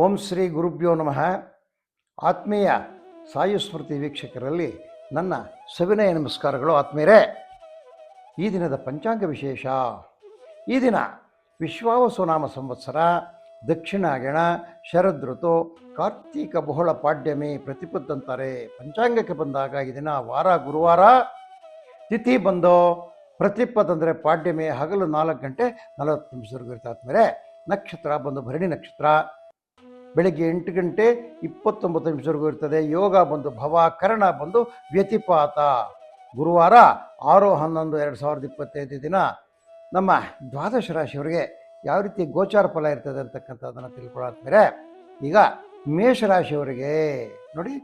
ಓಂ ಶ್ರೀ ಗುರುಭ್ಯೋ ನಮಃ. ಆತ್ಮೀಯ ಸಾಯುಸ್ಮೃತಿ ವೀಕ್ಷಕರಲ್ಲಿ ನನ್ನ ಸವಿನಯ ನಮಸ್ಕಾರಗಳು ಆತ್ಮೀಯರೇ. ಈ ದಿನದ ಪಂಚಾಂಗ ವಿಶೇಷ. ಈ ದಿನ ವಿಶ್ವಾವಸುನಾಮ ಸಂವತ್ಸರ ದಕ್ಷಿಣಾಗಣ ಶರದ್ ಋತು ಕಾರ್ತೀಕ ಬಹುಳ ಪಾಡ್ಯಮಿ ಪ್ರತಿಪದ್ದಂತಾರೆ. ಪಂಚಾಂಗಕ್ಕೆ ಬಂದಾಗ ಈ ದಿನ ವಾರ, ಗುರುವಾರ ತಿಥಿ ಬಂದು ಪ್ರತಿಪದಂದರೆ ಪಾಡ್ಯಮಿ ಹಗಲು ನಾಲ್ಕು ಗಂಟೆ ನಲವತ್ತು ನಿಮಿಷವರೆಗೂ ಇರುತ್ತೆ ಆದ್ಮೇಲೆ ನಕ್ಷತ್ರ ಬಂದು ಭರಣಿ ನಕ್ಷತ್ರ ಬೆಳಗ್ಗೆ ಎಂಟು ಗಂಟೆ ಇಪ್ಪತ್ತೊಂಬತ್ತು ನಿಮಿಷವರೆಗೂ ಇರ್ತದೆ. ಯೋಗ ಬಂದು ಭವ ಕರ್ಣ ಬಂದು ವ್ಯತಿಪಾತ. ಗುರುವಾರ ಆರು ಹನ್ನೊಂದು ಎರಡು ಸಾವಿರದ ಇಪ್ಪತ್ತೈದು ದಿನ ನಮ್ಮ ದ್ವಾದಶ ರಾಶಿಯವರಿಗೆ ಯಾವ ರೀತಿ ಗೋಚಾರ ಫಲ ಇರ್ತದೆ ಅಂತಕ್ಕಂಥದ್ದನ್ನು ತಿಳ್ಕೊಳ್ಳಾದ್ಮೇಲೆ ಈಗ ಮೇಷರಾಶಿಯವರಿಗೆ ನೋಡಿ,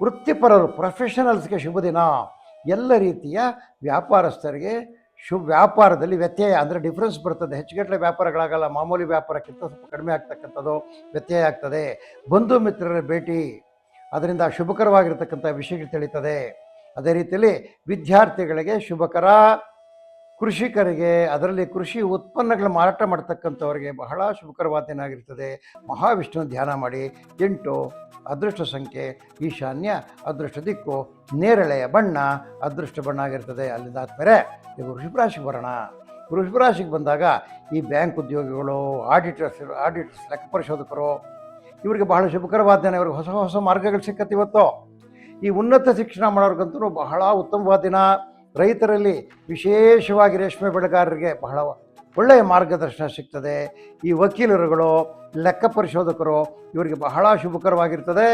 ವೃತ್ತಿಪರರು ಪ್ರೊಫೆಷನಲ್ಸ್ಗೆ ಶುಭ ದಿನ ಎಲ್ಲ ರೀತಿಯ ವ್ಯಾಪಾರಸ್ಥರಿಗೆ ಶುಭ ವ್ಯಾಪಾರದಲ್ಲಿ ವ್ಯತ್ಯಯ ಅಂದರೆ ಡಿಫ್ರೆನ್ಸ್ ಬರ್ತದೆ. ಹೆಚ್ಚುಗಟ್ಟಲೆ ವ್ಯಾಪಾರಗಳಾಗಲ್ಲ, ಮಾಮೂಲಿ ವ್ಯಾಪಾರಕ್ಕಿಂತ ಸ್ವಲ್ಪ ಕಡಿಮೆ ಆಗ್ತಕ್ಕಂಥದ್ದು ವ್ಯತ್ಯಯ ಆಗ್ತದೆ. ಬಂಧು ಮಿತ್ರರ ಭೇಟಿ ಅದರಿಂದ ಶುಭಕರವಾಗಿರ್ತಕ್ಕಂಥ ವಿಷಯಗಳು ತಿಳಿತದೆ. ಅದೇ ರೀತಿಯಲ್ಲಿ ವಿದ್ಯಾರ್ಥಿಗಳಿಗೆ ಶುಭಕರ. ಕೃಷಿಕರಿಗೆ ಅದರಲ್ಲಿ ಕೃಷಿ ಉತ್ಪನ್ನಗಳ ಮಾರಾಟ ಮಾಡ್ತಕ್ಕಂಥವ್ರಿಗೆ ಬಹಳ ಶುಭಕರವಾದ ದಿನ ಆಗಿರ್ತದೆ ಮಹಾವಿಷ್ಣು ಧ್ಯಾನ ಮಾಡಿ, ಎಂಟು, ಅದೃಷ್ಟ ಸಂಖ್ಯೆ, ಈಶಾನ್ಯ, ಅದೃಷ್ಟ ದಿಕ್ಕು ನೇರಳೆಯ ಬಣ್ಣ, ಅದೃಷ್ಟ ಬಣ್ಣ ಆಗಿರ್ತದೆ. ಅಲ್ಲಿಂದ ಆದ್ಮೇಲೆ ಈಗ ವೃಷಭರಾಶಿಗೆ ಬರೋಣ. ವೃಷಭರಾಶಿಗೆ ಬಂದಾಗ ಈ ಬ್ಯಾಂಕ್ ಉದ್ಯೋಗಿಗಳು, ಆಡಿಟರ್ಸ್ ಆಡಿಟರ್ಸ್, ಲೆಕ್ಕ ಪರಿಶೋಧಕರು, ಇವರಿಗೆ ಬಹಳ ಶುಭಕರವಾದ ದಿನ ಇವ್ರಿಗೆ ಹೊಸ ಹೊಸ ಮಾರ್ಗಗಳು ಸಿಕ್ಕತ್ತಿವತ್ತು ಈ ಉನ್ನತ ಶಿಕ್ಷಣ ಮಾಡೋರ್ಗಂತೂ ಬಹಳ ಉತ್ತಮವಾದ ದಿನ. ರೈತರಲ್ಲಿ ವಿಶೇಷವಾಗಿ ರೇಷ್ಮೆ ಬೆಳೆಗಾರರಿಗೆ ಬಹಳ ಒಳ್ಳೆಯ ಮಾರ್ಗದರ್ಶನ ಸಿಗ್ತದೆ. ಈ ವಕೀಲರುಗಳು, ಲೆಕ್ಕ ಪರಿಶೋಧಕರು ಇವರಿಗೆ ಬಹಳ ಶುಭಕರವಾಗಿರ್ತದೆ.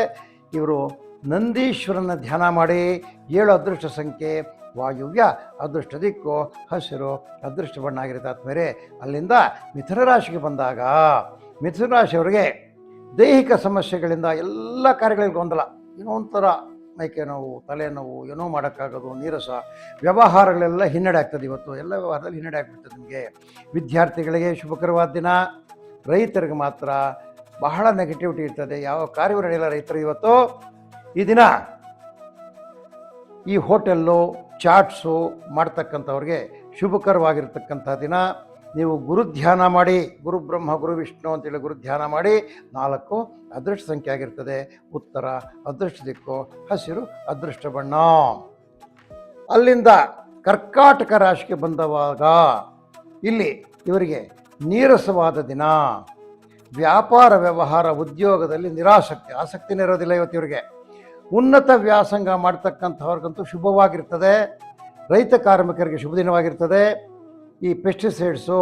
ಇವರು ನಂದೀಶ್ವರನ ಧ್ಯಾನ ಮಾಡಿ, ಏಳು ಅದೃಷ್ಟ ಸಂಖ್ಯೆ, ವಾಯುವ್ಯ, ಅದೃಷ್ಟ ದಿಕ್ಕು, ಹಸಿರು, ಅದೃಷ್ಟ ಬಣ್ಣ ಆಗಿರುತ್ತೆ ಅಲ್ಲಿಂದ ಮಿಥುನ ರಾಶಿಗೆ ಬಂದಾಗ, ಮಿಥುನ ರಾಶಿಯವರಿಗೆ ದೈಹಿಕ ಸಮಸ್ಯೆಗಳಿಂದ ಎಲ್ಲ ಕಾರ್ಯಗಳಿಗೆ ಗೊಂದಲ. ಏನೋ ಒಂಥರ ಮೈಕೆ ನೋವು ತಲೆನೋವು ಏನೋ ಮಾಡೋಕ್ಕಾಗೋದು, ನೀರಸ, ವ್ಯವಹಾರಗಳೆಲ್ಲ ಹಿನ್ನಡೆ ಆಗ್ತದೆ ಇವತ್ತು. ಎಲ್ಲ ವ್ಯವಹಾರದಲ್ಲಿ ಹಿನ್ನಡೆ ಆಗ್ಬಿಡ್ತದೆ ನಿಮಗೆ. ವಿದ್ಯಾರ್ಥಿಗಳಿಗೆ ಶುಭಕರವಾದ ದಿನ. ರೈತರಿಗೆ ಮಾತ್ರ ಬಹಳ ನೆಗೆಟಿವಿಟಿ ಇರ್ತದೆ. ಯಾವ ಕಾರ್ಯವೂ ನಡೆಯಲ್ಲ ರೈತರು ಇವತ್ತು. ಈ ದಿನ ಈ ಹೋಟೆಲ್ಲು, ಚಾಟ್ಸು ಮಾಡ್ತಕ್ಕಂಥವ್ರಿಗೆ ಶುಭಕರವಾಗಿರ್ತಕ್ಕಂಥ ದಿನ. ನೀವು ಗುರು ಧ್ಯಾನ ಮಾಡಿ, ಗುರು ಬ್ರಹ್ಮ, ಗುರು ವಿಷ್ಣು ಅಂತೇಳಿ ಗುರು ಧ್ಯಾನ ಮಾಡಿ, ನಾಲ್ಕು ಅದೃಷ್ಟ ಸಂಖ್ಯೆ ಆಗಿರ್ತದೆ. ಉತ್ತರ ಅದೃಷ್ಟ ದಿಕ್ಕು, ಹಸಿರು ಅದೃಷ್ಟ ಬಣ್ಣ. ಅಲ್ಲಿಂದ ಕರ್ಕಾಟಕ ರಾಶಿಗೆ ಬಂದವಾಗ ಇಲ್ಲಿ ಇವರಿಗೆ ನೀರಸವಾದ ದಿನ. ವ್ಯಾಪಾರ ವ್ಯವಹಾರ ಉದ್ಯೋಗದಲ್ಲಿ ನಿರಾಸಕ್ತಿ ಆಸಕ್ತಿನೇ ಇರೋದಿಲ್ಲ ಇವತ್ತು ಇವರಿಗೆ. ಉನ್ನತ ವ್ಯಾಸಂಗ ಮಾಡ್ತಕ್ಕಂಥವ್ರಿಗಂತೂ ಶುಭವಾಗಿರ್ತದೆ. ರೈತ ಕಾರ್ಮಿಕರಿಗೆ ಶುಭ ದಿನವಾಗಿರ್ತದೆ ಈ ಪೆಸ್ಟಿಸೈಡ್ಸು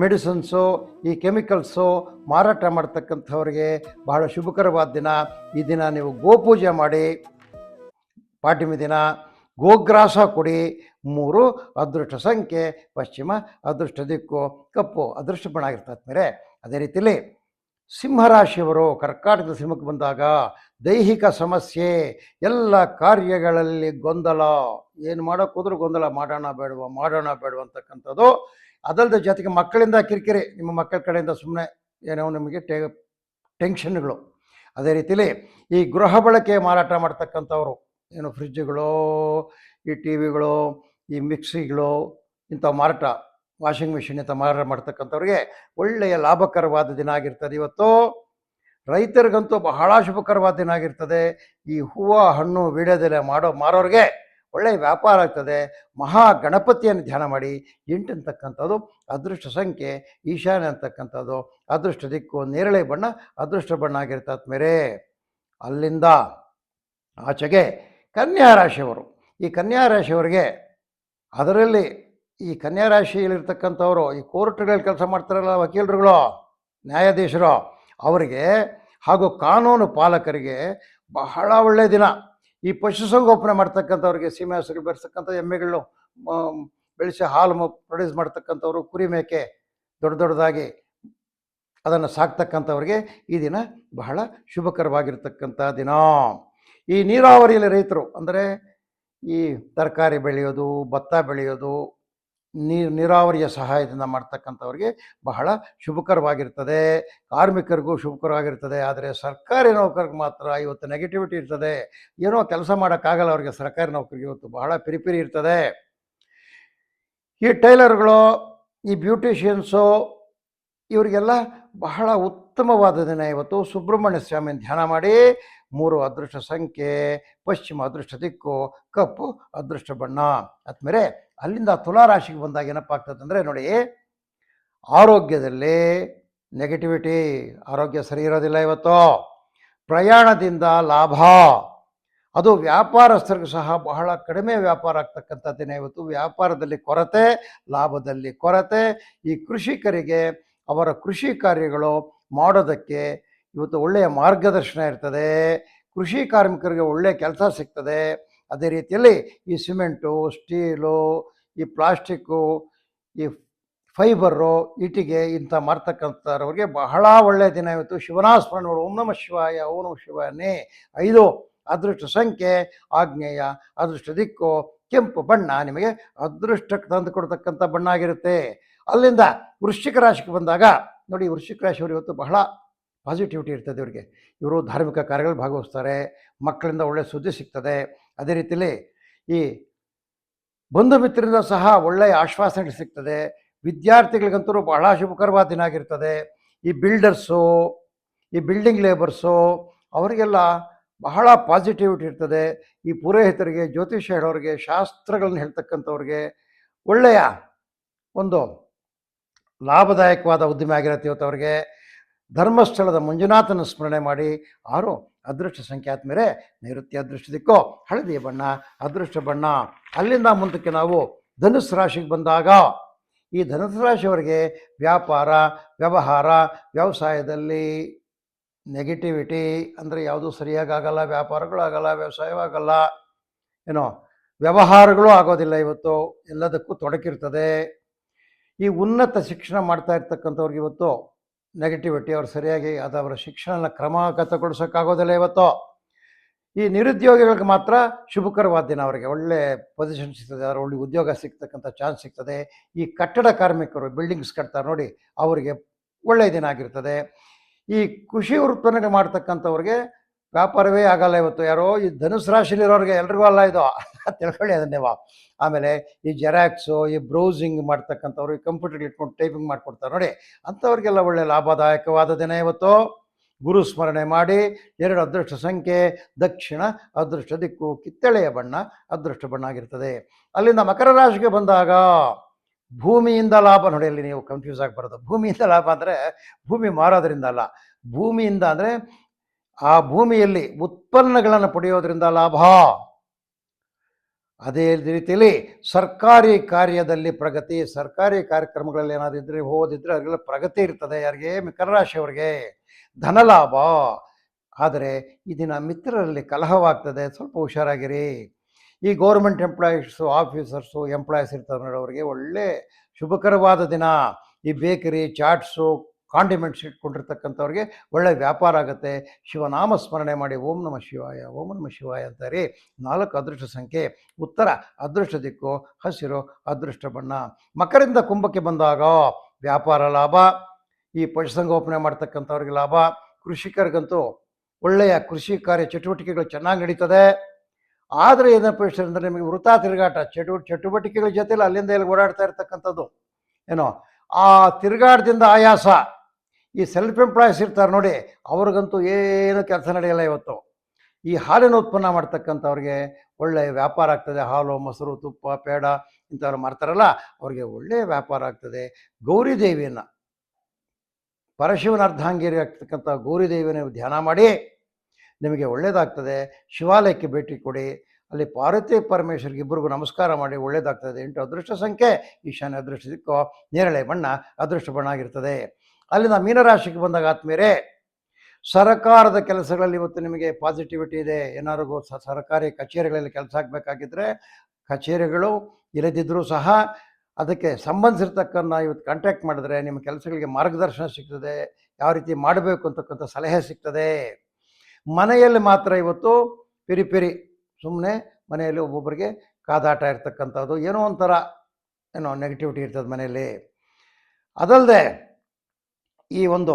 ಮೆಡಿಸನ್ಸು ಈ ಕೆಮಿಕಲ್ಸು ಮಾರಾಟ ಮಾಡ್ತಕ್ಕಂಥವ್ರಿಗೆ ಬಹಳ ಶುಭಕರವಾದ ದಿನ. ಈ ದಿನ ನೀವು ಗೋಪೂಜೆ ಮಾಡಿ ಪಾಟಿಮಿ ದಿನ ಗೋಗ್ರಾಸ ಕೊಡಿ. ಮೂರು, ಅದೃಷ್ಟ ಸಂಖ್ಯೆ, ಪಶ್ಚಿಮ, ಅದೃಷ್ಟ ದಿಕ್ಕು, ಕಪ್ಪು, ಅದೃಷ್ಟ ಬಣ್ಣ ಆಗಿರ್ತದೆ ಅದೇ ರೀತಿಯಲ್ಲಿ ಸಿಂಹರಾಶಿಯವರು ಕರ್ಕಾಟಕದ ಸಿಂಹಕ್ಕೆ ಬಂದಾಗ ದೈಹಿಕ ಸಮಸ್ಯೆ, ಎಲ್ಲ ಕಾರ್ಯಗಳಲ್ಲಿ ಗೊಂದಲ, ಏನು ಮಾಡೋಕ್ಕೋದ್ರೂ ಗೊಂದಲ, ಮಾಡೋಣ ಬೇಡವ ಮಾಡೋಣ ಬೇಡವ ಅಂತಕ್ಕಂಥದ್ದು. ಅದಲ್ಲದೆ ಜೊತೆಗೆ ಮಕ್ಕಳಿಂದ ಕಿರಿಕಿರಿ, ನಿಮ್ಮ ಮಕ್ಕಳ ಕಡೆಯಿಂದ ಸುಮ್ಮನೆ ಏನೋ ನಿಮಗೆ ಟೆ, ಟೆನ್ಷನ್ಗಳು. ಅದೇ ರೀತಿಲಿ ಈ ಗೃಹ ಬಳಕೆ ಮಾರಾಟ ಮಾಡ್ತಕ್ಕಂಥವ್ರು, ಏನು ಫ್ರಿಜ್ಗಳು ಈ ಟಿ ವಿಗಳು, ಈ ಮಿಕ್ಸಿಗಳು ಇಂಥ ಮಾರಾಟ ವಾಷಿಂಗ್ ಮಿಷಿನ್ ಇಂಥ ಮಾರಾಟ ಮಾಡ್ತಕ್ಕಂಥವ್ರಿಗೆ ಒಳ್ಳೆಯ ಲಾಭಕರವಾದ ದಿನ ಆಗಿರ್ತದೆ. ಇವತ್ತು ರೈತರಿಗಂತೂ ಬಹಳ ಶುಭಕರವಾದ ದಿನ ಆಗಿರ್ತದೆ. ಈ ಹೂವು, ಹಣ್ಣು, ವೀಳ್ಯದೆಲೆ ಮಾಡೋ, ಮಾರೋರಿಗೆ ಒಳ್ಳೆಯ ವ್ಯಾಪಾರ ಆಗ್ತದೆ. ಮಹಾ ಗಣಪತಿಯನ್ನು ಧ್ಯಾನ ಮಾಡಿ ಎಂಟು ಅಂತಕ್ಕಂಥದ್ದು ಅದೃಷ್ಟ ಸಂಖ್ಯೆ, ಈಶಾನ್ಯ ಅಂತಕ್ಕಂಥದ್ದು ಅದೃಷ್ಟ ದಿಕ್ಕು, ನೇರಳೆ ಬಣ್ಣ, ಅದೃಷ್ಟ ಬಣ್ಣ ಆಗಿರ್ತದೆ ಮೇರೆ. ಅಲ್ಲಿಂದ ಆಚೆಗೆ ಕನ್ಯಾ ರಾಶಿಯವರು. ಈ ಕನ್ಯಾ ರಾಶಿಯವರಿಗೆ ಅದರಲ್ಲಿ ಈ ಕನ್ಯಾ ರಾಶಿಯಲ್ಲಿರ್ತಕ್ಕಂಥವರು, ಈ ಕೋರ್ಟ್ಗಳಲ್ಲಿ ಕೆಲಸ ಮಾಡ್ತಾರಲ್ಲ ವಕೀಲರುಗಳು, ನ್ಯಾಯಾಧೀಶರು, ಅವರಿಗೆ ಹಾಗೂ ಕಾನೂನು ಪಾಲಕರಿಗೆ ಬಹಳ ಒಳ್ಳೆಯ ದಿನ. ಈ ಪಶುಸಂಗೋಪನೆ ಮಾಡ್ತಕ್ಕಂಥವ್ರಿಗೆ, ಸೀಮೆ ಹಸುಗಳು ಬೆರೆಸ್ತಕ್ಕಂಥ ಎಮ್ಮೆಗಳು ಬೆಳೆಸಿ ಹಾಲು ಪ್ರೊಡ್ಯೂಸ್ ಮಾಡ್ತಕ್ಕಂಥವ್ರು, ಕುರಿ ಮೇಕೆ, ದೊಡ್ಡ ದೊಡ್ಡದಾಗಿ ಅದನ್ನು ಸಾಕ್ತಕ್ಕಂಥವ್ರಿಗೆ ಈ ದಿನ ಬಹಳ ಶುಭಕರವಾಗಿರ್ತಕ್ಕಂಥ ದಿನ. ಈ ನೀರಾವರಿಯಲ್ಲಿ ರೈತರು, ಅಂದರೆ ಈ ತರಕಾರಿ ಬೆಳೆಯೋದು, ಭತ್ತ ಬೆಳೆಯೋದು ನೀರು ನೀರಾವರಿಯ ಸಹಾಯದಿಂದ ಮಾಡ್ತಕ್ಕಂಥವ್ರಿಗೆ ಬಹಳ ಶುಭಕರವಾಗಿರ್ತದೆ. ಕಾರ್ಮಿಕರಿಗೂ ಶುಭಕರವಾಗಿರ್ತದೆ. ಆದರೆ ಸರ್ಕಾರಿ ನೌಕರಿಗೆ ಮಾತ್ರ ಇವತ್ತು ನೆಗೆಟಿವಿಟಿ ಇರ್ತದೆ. ಏನೋ ಕೆಲಸ ಮಾಡೋಕ್ಕಾಗಲ್ಲ ಅವ್ರಿಗೆ. ಸರ್ಕಾರಿ ನೌಕರಿಗೆ ಇವತ್ತು ಬಹಳ ಪಿರಿಪಿರಿ ಇರ್ತದೆ. ಈ ಟೈಲರ್ಗಳು, ಈ ಬ್ಯೂಟಿಷಿಯನ್ಸು ಇವರಿಗೆಲ್ಲ ಬಹಳ ಉತ್ ಉತ್ತಮವಾದ ದಿನ ಇವತ್ತು. ಸುಬ್ರಹ್ಮಣ್ಯ ಸ್ವಾಮಿ ಧ್ಯಾನ ಮಾಡಿ ಮೂರು ಅದೃಷ್ಟ ಸಂಖ್ಯೆ, ಪಶ್ಚಿಮ ಅದೃಷ್ಟ ದಿಕ್ಕು, ಕಪ್ಪು ಅದೃಷ್ಟ ಬಣ್ಣ. ಆದ್ಮೇಲೆ ಅಲ್ಲಿಂದ ತುಲಾ ರಾಶಿಗೆ ಬಂದಾಗ ಏನಪ್ಪ ಅಂದರೆ ನೋಡಿ, ಆರೋಗ್ಯದಲ್ಲಿ ನೆಗೆಟಿವಿಟಿ ಆರೋಗ್ಯ ಸರಿ ಇರೋದಿಲ್ಲ ಇವತ್ತು. ಪ್ರಯಾಣದಿಂದ ಲಾಭ. ಅದು ವ್ಯಾಪಾರಸ್ಥರಿಗೂ ಸಹ ಬಹಳ ಕಡಿಮೆ ವ್ಯಾಪಾರ ಆಗ್ತಕ್ಕಂಥ ಇವತ್ತು. ವ್ಯಾಪಾರದಲ್ಲಿ ಕೊರತೆ, ಲಾಭದಲ್ಲಿ ಕೊರತೆ. ಈ ಕೃಷಿಕರಿಗೆ ಅವರ ಕೃಷಿ ಕಾರ್ಯಗಳು ಮಾಡೋದಕ್ಕೆ ಇವತ್ತು ಒಳ್ಳೆಯ ಮಾರ್ಗದರ್ಶನ ಇರ್ತದೆ, ಕೃಷಿ ಕಾರ್ಮಿಕರಿಗೆ ಒಳ್ಳೆಯ ಕೆಲಸ ಸಿಗ್ತದೆ. ಅದೇ ರೀತಿಯಲ್ಲಿ ಈ ಸಿಮೆಂಟು, ಸ್ಟೀಲು, ಈ ಪ್ಲಾಸ್ಟಿಕ್ಕು, ಈ ಫೈಬರು ಇಟ್ಟಿಗೆ ಇಂಥ ಮಾರ್ತಕ್ಕಂಥವ್ರಿಗೆ ಬಹಳ ಒಳ್ಳೆಯ ದಿನ ಇವತ್ತು. ಶಿವನಾಸ್ಮರಣ. ಓಂ ನಮ ಶಿವಾಯ, ಓಂ ನಮ ಶಿವಾಯನೇ. ಐದು, ಅದೃಷ್ಟ ಸಂಖ್ಯೆ ಆಗ್ನೇಯ ಅದೃಷ್ಟ ದಿಕ್ಕು, ಕೆಂಪು ಬಣ್ಣ, ನಿಮಗೆ ಅದೃಷ್ಟಕ್ಕೆ ತಂದು ಕೊಡ್ತಕ್ಕಂಥ ಬಣ್ಣ ಆಗಿರುತ್ತೆ. ಅಲ್ಲಿಂದ ವೃಶ್ಚಿಕ ರಾಶಿಗೆ ಬಂದಾಗ, ನೋಡಿ ವೃಶ್ಚಿಕ ರಾಶಿಯವರು ಇವತ್ತು ಬಹಳ ಪಾಸಿಟಿವಿಟಿ ಇರ್ತದೆ ಇವರಿಗೆ. ಇವರು ಧಾರ್ಮಿಕ ಕಾರ್ಯಗಳು ಭಾಗವಹಿಸ್ತಾರೆ, ಮಕ್ಕಳಿಂದ ಒಳ್ಳೆಯ ಸುದ್ದಿ ಸಿಗ್ತದೆ. ಅದೇ ರೀತಿಯಲ್ಲಿ ಈ ಬಂಧು ಮಿತ್ರರಿಂದ ಸಹ ಒಳ್ಳೆಯ ಆಶ್ವಾಸನೆ ಸಿಗ್ತದೆ. ವಿದ್ಯಾರ್ಥಿಗಳಿಗಂತೂ ಬಹಳ ಶುಭಕರವಾದ ದಿನ ಆಗಿರ್ತದೆ. ಈ ಬಿಲ್ಡರ್ಸು ಈ ಬಿಲ್ಡಿಂಗ್ ಲೇಬರ್ಸು ಅವರಿಗೆಲ್ಲ ಬಹಳ ಪಾಸಿಟಿವಿಟಿ ಇರ್ತದೆ. ಈ ಪುರೋಹಿತರಿಗೆ ಜ್ಯೋತಿಷ್ಯ ಹೇಳೋರಿಗೆ ಶಾಸ್ತ್ರಗಳನ್ನು ಹೇಳ್ತಕ್ಕಂಥವ್ರಿಗೆ ಒಳ್ಳೆಯ ಒಂದು ಲಾಭದಾಯಕವಾದ ಉದ್ದಿಮೆ ಆಗಿರುತ್ತೆ ಇವತ್ತು ಅವರಿಗೆ. ಧರ್ಮಸ್ಥಳದ ಮಂಜುನಾಥನ ಸ್ಮರಣೆ ಮಾಡಿ ಆರು ಅದೃಷ್ಟ ಸಂಖ್ಯೆ ಆದ್ಮೇಲೆ ನೈಋತ್ಯ ಅದೃಷ್ಟ ದಿಕ್ಕೋ ಹಳದಿಯ ಬಣ್ಣ, ಅದೃಷ್ಟ ಬಣ್ಣ. ಅಲ್ಲಿಂದ ಮುಂದಕ್ಕೆ ನಾವು ಧನುಸ್ಸು ರಾಶಿಗೆ ಬಂದಾಗ ಈ ಧನುಸ್ ರಾಶಿಯವರಿಗೆ ವ್ಯಾಪಾರ, ವ್ಯವಹಾರ, ವ್ಯವಸಾಯದಲ್ಲಿ ನೆಗೆಟಿವಿಟಿ ಅಂದರೆ ಯಾವುದೂ ಸರಿಯಾಗಿ ವ್ಯಾಪಾರಗಳಾಗಲ್ಲ, ವ್ಯವಸಾಯವಾಗಲ್ಲ. ಏನೋ ವ್ಯವಹಾರಗಳು ಆಗೋದಿಲ್ಲ ಇವತ್ತು, ಎಲ್ಲದಕ್ಕೂ ತೊಡಕಿರ್ತದೆ. ಈ ಉನ್ನತ ಶಿಕ್ಷಣ ಮಾಡ್ತಾ ಇರ್ತಕ್ಕಂಥವ್ರಿಗೆ ಇವತ್ತು ನೆಗೆಟಿವಿಟಿ ಅವ್ರು ಸರಿಯಾಗಿ ಅದು ಅವರ ಶಿಕ್ಷಣ ಕ್ರಮಗತಗೊಳಿಸೋಕ್ಕಾಗೋದಿಲ್ಲ ಇವತ್ತು. ಈ ನಿರುದ್ಯೋಗಿಗಳಿಗೆ ಮಾತ್ರ ಶುಭಕರವಾದ ದಿನ ಅವರಿಗೆ. ಒಳ್ಳೆ ಪೊಸಿಷನ್ ಸಿಗ್ತದೆ ಅವ್ರ ಒಳ್ಳೆ ಉದ್ಯೋಗ ಸಿಗ್ತಕ್ಕಂಥ ಚಾನ್ಸ್ ಸಿಗ್ತದೆ. ಈ ಕಟ್ಟಡ ಕಾರ್ಮಿಕರು ಬಿಲ್ಡಿಂಗ್ಸ್ ಕಟ್ತಾರೆ ನೋಡಿ, ಅವರಿಗೆ ಒಳ್ಳೆಯ ದಿನ ಆಗಿರ್ತದೆ. ಈ ಕೃಷಿ ಉತ್ಪನ್ನಗಳು ಮಾಡ್ತಕ್ಕಂಥವ್ರಿಗೆ ವ್ಯಾಪಾರವೇ ಆಗಲ್ಲ ಇವತ್ತು. ಯಾರೋ ಈ ಧನುಸ್ ರಾಶಿಲಿರೋರಿಗೆ ಎಲ್ರಿಗೂ ಅಲ್ಲ ಇದು. ತಿಳ್ಕೊಳ್ಳಿ ಅದನ್ನೇವ ಆಮೇಲೆ ಈ ಜೆರಾಕ್ಸು, ಈ ಬ್ರೌಸಿಂಗ್ ಮಾಡ್ತಕ್ಕಂಥವ್ರು, ಈ ಕಂಪ್ಯೂಟರ್ ಇಟ್ಕೊಂಡು ಟೈಪಿಂಗ್ ಮಾಡಿಕೊಡ್ತಾರೆ. ನೋಡಿ, ಅಂಥವ್ರಿಗೆಲ್ಲ ಒಳ್ಳೆ ಲಾಭದಾಯಕವಾದ ದಿನ ಇವತ್ತು? ಗುರು ಸ್ಮರಣೆ ಮಾಡಿ, ಎರಡು ಅದೃಷ್ಟ ಸಂಖ್ಯೆ, ದಕ್ಷಿಣ, ಅದೃಷ್ಟ ದಿಕ್ಕು, ಕಿತ್ತಳೆಯ ಬಣ್ಣ, ಅದೃಷ್ಟ ಬಣ್ಣ ಆಗಿರ್ತದೆ. ಅಲ್ಲಿಂದ ಮಕರ ರಾಶಿಗೆ ಬಂದಾಗ ಭೂಮಿಯಿಂದ ಲಾಭ. ನೋಡಿ, ಅಲ್ಲಿ ನೀವು ಕನ್ಫ್ಯೂಸ್ ಆಗಬಾರ್ದು. ಭೂಮಿಯಿಂದ ಲಾಭ ಅಂದರೆ ಭೂಮಿ ಮಾರೋದ್ರಿಂದ ಅಲ್ಲ. ಭೂಮಿಯಿಂದ ಅಂದರೆ ಆ ಭೂಮಿಯಲ್ಲಿ ಉತ್ಪನ್ನಗಳನ್ನು ಪಡೆಯೋದ್ರಿಂದ ಲಾಭ. ಅದೇ ರೀತಿಯಲ್ಲಿ ಸರ್ಕಾರಿ ಕಾರ್ಯದಲ್ಲಿ ಪ್ರಗತಿ, ಸರ್ಕಾರಿ ಕಾರ್ಯಕ್ರಮಗಳಲ್ಲಿ ಏನಾದ್ರು ಇದ್ರೆ ಹೋದಿದ್ರೆ ಅದರಲ್ಲಿ ಪ್ರಗತಿ ಇರ್ತದೆ ಯಾರಿಗೆ? ಮಕರ ರಾಶಿಯವರಿಗೆ ಧನಲಾಭ ಆದರೆ ಈ ದಿನ ಮಿತ್ರರಲ್ಲಿ ಕಲಹವಾಗ್ತದೆ. ಸ್ವಲ್ಪ ಹುಷಾರಾಗಿರಿ. ಈ ಗೌರ್ಮೆಂಟ್ ಎಂಪ್ಲಾಯೀಸು ಆಫೀಸರ್ಸು ಎಂಪ್ಲಾಯೀಸ್ ಇರ್ತಾರೆ ನೋಡೋರಿಗೆ ಒಳ್ಳೆ ಶುಭಕರವಾದ ದಿನ. ಈ ಬೇಕರಿ, ಚಾಟ್ಸು ಕಾಂಡಿಮೆಂಟ್ಸ್ ಇಟ್ಕೊಂಡಿರ್ತಕ್ಕಂಥವ್ರಿಗೆ ಒಳ್ಳೆ ವ್ಯಾಪಾರ ಆಗುತ್ತೆ. ಶಿವನಾಮ ಸ್ಮರಣೆ ಮಾಡಿ ಓಂ ನಮ ಶಿವಾಯ, ಓಂ ನಮ ಶಿವಾಯ ಅಂತಾರೆ. ನಾಲ್ಕು ಅದೃಷ್ಟ ಸಂಖ್ಯೆ. ಉತ್ತರ, ಅದೃಷ್ಟ ದಿಕ್ಕು, ಹಸಿರು, ಅದೃಷ್ಟ ಬಣ್ಣ. ಮಕರಿಂದ ಕುಂಭಕ್ಕೆ ಬಂದಾಗ ವ್ಯಾಪಾರ ಲಾಭ. ಈ ಪಶುಸಂಗೋಪನೆ ಮಾಡ್ತಕ್ಕಂಥವ್ರಿಗೆ ಲಾಭ. ಕೃಷಿಕರಿಗಂತೂ ಒಳ್ಳೆಯ ಕೃಷಿ ಕಾರ್ಯ ಚಟುವಟಿಕೆಗಳು ಚೆನ್ನಾಗಿ ನಡೀತದೆ. ಆದರೆ ಏನಪ್ಪ ಅಂದರೆ ನಿಮಗೆ ವೃತ್ತ ತಿರುಗಾಟ, ಚಟು, ಚಟುವಟಿಕೆಗಳ ಜೊತೆಲಿ ಅಲ್ಲಿಂದ ಇಲ್ಲಿ ಓಡಾಡ್ತಾ ಇರ್ತಕ್ಕಂಥದ್ದು. ಏನೋ ಆ ತಿರುಗಾಟದಿಂದ ಆಯಾಸ. ಈ ಸೆಲ್ಫ್ ಎಂಪ್ಲಾಯ್ಸ್ ಇರ್ತಾರೆ ನೋಡಿ, ಅವ್ರಿಗಂತೂ ಏನು ಕೆಲಸ ನಡೆಯಲ್ಲ ಇವತ್ತು. ಈ ಹಾಲಿನ ಉತ್ಪನ್ನ ಮಾಡ್ತಕ್ಕಂಥವ್ರಿಗೆ ಒಳ್ಳೆಯ ವ್ಯಾಪಾರ ಆಗ್ತದೆ. ಹಾಲು, ಮೊಸರು, ತುಪ್ಪ, ಪೇಡ ಇಂಥವ್ರು ಮಾಡ್ತಾರಲ್ಲ ಅವ್ರಿಗೆ ಒಳ್ಳೆಯ ವ್ಯಾಪಾರ ಆಗ್ತದೆ. ಗೌರಿ ದೇವಿಯನ್ನು, ಪರಶಿವನ ಅರ್ಧಾಂಗಿರಿ ಆಗ್ತಕ್ಕಂಥ ಗೌರಿ ದೇವಿಯನ್ನು ಧ್ಯಾನ ಮಾಡಿ, ನಿಮಗೆ ಒಳ್ಳೆಯದಾಗ್ತದೆ ಶಿವಾಲಯಕ್ಕೆ ಭೇಟಿ ಕೊಡಿ. ಅಲ್ಲಿ ಪಾರ್ವತಿ ಪರಮೇಶ್ವರಿಗೆ ಇಬ್ಬರಿಗೂ ನಮಸ್ಕಾರ ಮಾಡಿ ಒಳ್ಳೆಯದಾಗ್ತದೆ ಎಂಟು ಅದೃಷ್ಟ ಸಂಖ್ಯೆ, ಈಶಾನ್ಯ ಅದೃಷ್ಟ ಸಿಕ್ಕೋ ನೇರಳೆ ಬಣ್ಣ ಅದೃಷ್ಟ ಬಣ್ಣ ಆಗಿರ್ತದೆ. ಅಲ್ಲಿಂದ ಮೀನರಾಶಿಗೆ ಬಂದಾಗ ಆದ್ಮೇಲೆ ಸರಕಾರದ ಕೆಲಸಗಳಲ್ಲಿ ಇವತ್ತು ನಿಮಗೆ ಪಾಸಿಟಿವಿಟಿ ಇದೆ. ಏನಾದ್ರೂ ಸರ್ಕಾರಿ ಕಚೇರಿಗಳಲ್ಲಿ ಕೆಲಸ ಆಗಬೇಕಾಗಿದ್ದರೆ ಕಚೇರಿಗಳು ಇಲ್ಲದಿದ್ದರೂ ಸಹ ಅದಕ್ಕೆ ಸಂಬಂಧಿಸಿರ್ತಕ್ಕನ್ನ ಇವತ್ತು ಕಾಂಟ್ಯಾಕ್ಟ್ ಮಾಡಿದ್ರೆ ನಿಮ್ಮ ಕೆಲಸಗಳಿಗೆ ಮಾರ್ಗದರ್ಶನ ಸಿಗ್ತದೆ. ಯಾವ ರೀತಿ ಮಾಡಬೇಕು ಅಂತಕ್ಕಂಥ ಸಲಹೆ ಸಿಗ್ತದೆ. ಮನೆಯಲ್ಲಿ ಮಾತ್ರ ಇವತ್ತು ಪಿರಿ ಪಿರಿ ಸುಮ್ಮನೆ ಮನೆಯಲ್ಲಿ ಒಬ್ಬೊಬ್ಬರಿಗೆ ಕಾದಾಟ ಇರ್ತಕ್ಕಂಥದ್ದು. ಏನೋ ಒಂಥರ ಏನೋ ನೆಗೆಟಿವಿಟಿ ಇರ್ತದೆ ಮನೆಯಲ್ಲಿ. ಅದಲ್ಲದೆ ಈ ಒಂದು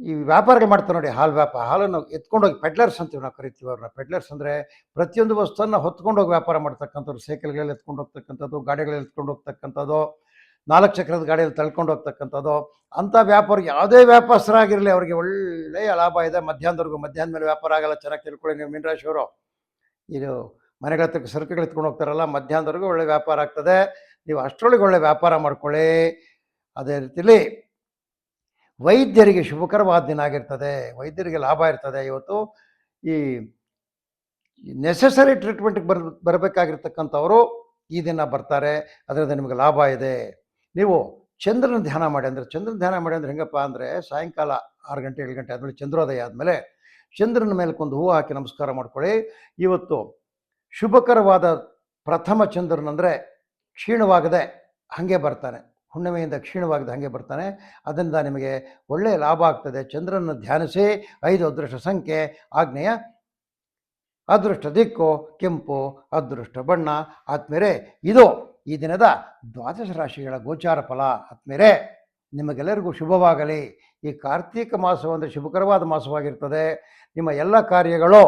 ಈ ವ್ಯಾಪಾರಗಳು ಮಾಡ್ತಾರೆ ನೋಡಿ, ಹಾಲು ವ್ಯಾಪಾರ, ಹಾಲನ್ನು ಎತ್ಕೊಂಡೋಗಿ ಪೆಡ್ಲರ್ಸ್ ಅಂತೀವಿ ನಾವು ಕರಿತೀವಿ ಅವ್ರನ್ನ. ಪೆಡ್ಲರ್ಸ್ ಅಂದರೆ ಪ್ರತಿಯೊಂದು ವಸ್ತುವನ್ನು ಹೊತ್ಕೊಂಡೋಗಿ ವ್ಯಾಪಾರ ಮಾಡ್ತಕ್ಕಂಥವ್ರು. ಸೈಕಲ್ಗಳಲ್ಲಿ ಎತ್ಕೊಂಡು ಹೋಗ್ತಕ್ಕಂಥದ್ದು, ಗಾಡಿಗಳಲ್ಲಿ ಎತ್ಕೊಂಡು ಹೋಗ್ತಕ್ಕಂಥದ್ದು, ನಾಲ್ಕು ಚಕ್ರದ ಗಾಡಿಯಲ್ಲಿ ತಳ್ಕೊಂಡು ಹೋಗ್ತಕ್ಕಂಥದ್ದು, ಅಂಥ ವ್ಯಾಪಾರ ಯಾವುದೇ ವ್ಯಾಪಾರಸ್ಥರಾಗಿರಲಿ ಅವರಿಗೆ ಒಳ್ಳೆಯ ಲಾಭ ಇದೆ. ಮಧ್ಯಾಹ್ನದವರೆಗೂ ಮಧ್ಯಾಹ್ನ ಮೇಲೆ ವ್ಯಾಪಾರ ಆಗಲ್ಲ, ಚೆನ್ನಾಗಿ ತಿಳ್ಕೊಳ್ಳಿ ನೀವು ಮೀನರಾಶಿಯವರು ಇದು ಮನೆಗಳ ಸರಕುಗಳು ಎತ್ಕೊಂಡು ಹೋಗ್ತಾರಲ್ಲ, ಮಧ್ಯಾಹ್ನದವರೆಗೂ ಒಳ್ಳೆ ವ್ಯಾಪಾರ ಆಗ್ತದೆ. ನೀವು ಅಷ್ಟರೊಳಗೆ ಒಳ್ಳೆ ವ್ಯಾಪಾರ ಮಾಡ್ಕೊಳ್ಳಿ. ಅದೇ ರೀತಿಲಿ ವೈದ್ಯರಿಗೆ ಶುಭಕರವಾದ ದಿನ ಆಗಿರ್ತದೆ, ವೈದ್ಯರಿಗೆ ಲಾಭ ಇರ್ತದೆ. ಇವತ್ತು ಈ ನೆಸೆಸರಿ ಟ್ರೀಟ್ಮೆಂಟ್ಗೆ ಬರ್, ಬರಬೇಕಾಗಿರ್ತಕ್ಕಂಥವರು ಈ ದಿನ ಬರ್ತಾರೆ. ಅದರಿಂದ ನಿಮಗೆ ಲಾಭ ಇದೆ. ನೀವು ಚಂದ್ರನ ಧ್ಯಾನ ಮಾಡಿ ಅಂದರೆ, ಚಂದ್ರನ ಧ್ಯಾನ ಮಾಡಿ ಅಂದರೆ ಹೆಂಗಪ್ಪ ಅಂದರೆ ಸಾಯಂಕಾಲ ಆರು ಗಂಟೆ, ಏಳು ಗಂಟೆ ಆದಮೇಲೆ ಚಂದ್ರೋದಯ ಆದಮೇಲೆ ಚಂದ್ರನ ಮೇಲಕ್ಕೊಂದು ಹೂವು ಹಾಕಿ ನಮಸ್ಕಾರ ಮಾಡ್ಕೊಳ್ಳಿ. ಇವತ್ತು ಶುಭಕರವಾದ ಪ್ರಥಮ ಚಂದ್ರನಂದರೆ ಕ್ಷೀಣವಾಗದೆ ಹಾಗೆ ಬರ್ತಾನೆ. ಹುಣ್ಣಿಮೆಯಿಂದ ಕ್ಷೀಣವಾಗದ ಹಾಗೆ ಬರ್ತಾನೆ. ಅದರಿಂದ ನಿಮಗೆ ಒಳ್ಳೆಯ ಲಾಭ ಆಗ್ತದೆ. ಚಂದ್ರನ ಧ್ಯಾನಿಸಿ. ಐದು ಅದೃಷ್ಟ ಸಂಖ್ಯೆ ಆಗ್ನೇಯ ಅದೃಷ್ಟ ದಿಕ್ಕು, ಕೆಂಪು ಅದೃಷ್ಟ ಬಣ್ಣ, ಆತ್ಮೇರೆ. ಇದು ಈ ದಿನದ ದ್ವಾದಶ ರಾಶಿಗಳ ಗೋಚಾರ ಫಲ. ಆತ್ಮೇರೆ, ನಿಮಗೆಲ್ಲರಿಗೂ ಶುಭವಾಗಲಿ. ಈ ಕಾರ್ತೀಕ ಮಾಸ ಅಂದರೆ ಶುಭಕರವಾದ ಮಾಸವಾಗಿರ್ತದೆ. ನಿಮ್ಮ ಎಲ್ಲ ಕಾರ್ಯಗಳು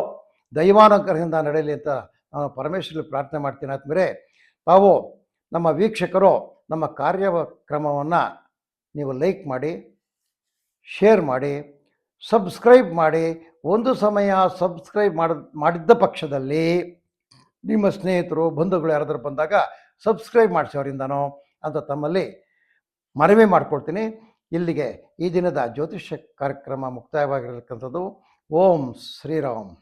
ದೈವಾನುಗ್ರಹದಿಂದ ನಡೆಯಲಿ ಅಂತ ನಾನು ಪರಮೇಶ್ವರಲ್ಲಿ ಪ್ರಾರ್ಥನೆ ಮಾಡ್ತೀನಿ ಆದ್ಮೇಲೆ ತಾವು ನಮ್ಮ ವೀಕ್ಷಕರು ನಮ್ಮ ಕಾರ್ಯಕ್ರಮವನ್ನು ನೀವು ಲೈಕ್ ಮಾಡಿ, ಶೇರ್ ಮಾಡಿ, ಸಬ್ಸ್ಕ್ರೈಬ್ ಮಾಡಿ. ಒಂದು ಸಮಯ ಸಬ್ಸ್ಕ್ರೈಬ್ ಮಾಡ, ಮಾಡಿದ್ದ ಪಕ್ಷದಲ್ಲಿ ನಿಮ್ಮ ಸ್ನೇಹಿತರು, ಬಂಧುಗಳು ಯಾರಾದರೂ ಬಂದಾಗ ಸಬ್ಸ್ಕ್ರೈಬ್ ಮಾಡಿಸಿ ಅವರಿಂದನೋ ಅಂತ ತಮ್ಮಲ್ಲಿ ಮನವಿ ಮಾಡ್ಕೊಳ್ತೀನಿ. ಇಲ್ಲಿಗೆ ಈ ದಿನದ ಜ್ಯೋತಿಷ್ಯ ಕಾರ್ಯಕ್ರಮ ಮುಕ್ತಾಯವಾಗಿರತಕ್ಕಂಥದ್ದು. ಓಂ ಶ್ರೀರಾಮ್.